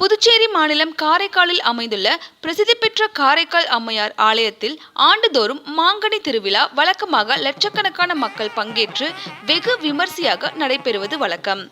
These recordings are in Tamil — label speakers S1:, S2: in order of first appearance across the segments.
S1: புதுச்சேரி மாநிலம் காரைக்காலில் அமைந்துள்ள பிரசித்தி பெற்ற காரைக்கால் அம்மையார் ஆலயத்தில் ஆண்டுதோறும் மாங்கனி திருவிழா வழக்கமாக லட்சக்கணக்கான மக்கள் பங்கேற்று வெகு விமர்சையாக நடைபெறுவது வழக்கம்.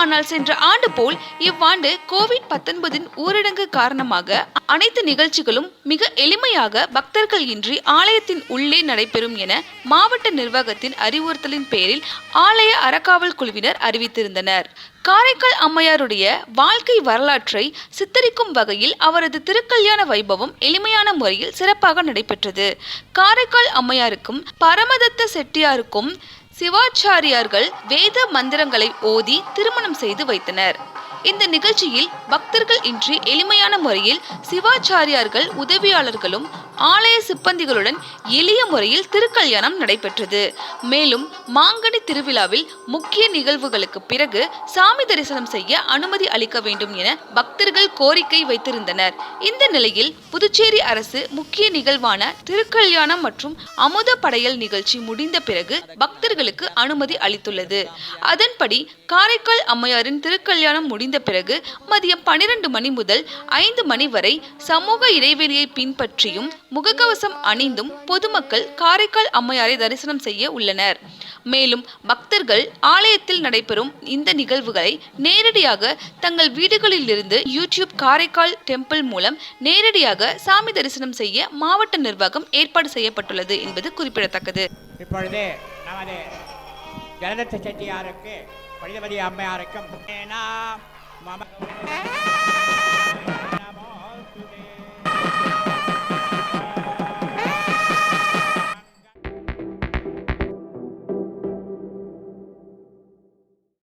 S1: ஆனால் சென்ற ஆண்டு போல் இவ்வாண்டு கோவிட் பத்தொன்பதின் ஊரடங்கு காரணமாக அனைத்து நிகழ்ச்சிகளும் மிக எளிமையாக பக்தர்கள் இன்றி ஆலயத்தின் உள்ளே நடைபெறும் என மாவட்ட நிர்வாகத்தின் அறிவுறுத்தலின் பேரில் ஆலய அறக்காவல் குழுவினர் அறிவித்திருந்தனர். காரைக்கால் அம்மையாருடைய வாழ்க்கை வரலாற்றை சித்தரிக்கும் வகையில் அவரது திருக்கல்யாண வைபவம் எளிமையான முறையில் சிறப்பாக நடைபெற்றது. காரைக்கால் அம்மையாருக்கும் பரமதத்த செட்டியாருக்கும் சிவாச்சாரியார்கள் வேத மந்திரங்களை ஓதி திருமணம் செய்து வைத்தனர். இந்த நிகழ்ச்சியில் பக்தர்கள் இன்றி எளிமையான முறையில் சிவாச்சாரியார்கள் உதவியாளர்களும் ஆலய சிப்பந்திகளுடன் எளிய முறையில் திருக்கல்யாணம் நடைபெற்றது. மேலும் மாங்கனி திருவிழாவில் முக்கிய நிகழ்வுகளுக்கு பிறகு சாமி தரிசனம் செய்ய அனுமதி அளிக்க வேண்டும் என பக்தர்கள் கோரிக்கை வைத்திருந்தனர். இந்த நிலையில் புதுச்சேரி அரசு முக்கிய நிகழ்வான திருக்கல்யாணம் மற்றும் அமுத படையல் நிகழ்ச்சி முடிந்த பிறகு பக்தர்களுக்கு அனுமதி அளித்துள்ளது. அதன்படி காரைக்கால் அம்மையாரின் திருக்கல்யாணம் முடிந்த பிறகு மதியம் பனிரெண்டு மணி முதல் ஐந்து மணி வரை சமூக இடைவெளியை பின்பற்றியும் முகக்கவசம் அணிந்தும் பொதுமக்கள் காரைக்கால் அம்மையாரை தரிசனம் செய்ய உள்ளனர். மேலும் பக்தர்கள் ஆலயத்தில் நடைபெறும் இந்த நிகழ்வுகளை நேரடியாக தங்கள் வீடுகளிலிருந்து யூடியூப் காரைக்கால் டெம்பிள் மூலம் நேரடியாக சாமி தரிசனம் செய்ய மாவட்ட நிர்வாகம் ஏற்பாடு செய்யப்பட்டுள்ளது என்பது குறிப்பிடத்தக்கது.
S2: இப்பொழுது நமது ஜலதத்த செட்டியாருக்கு பழிதபதி அம்மையாருக்கும் ஏனா மம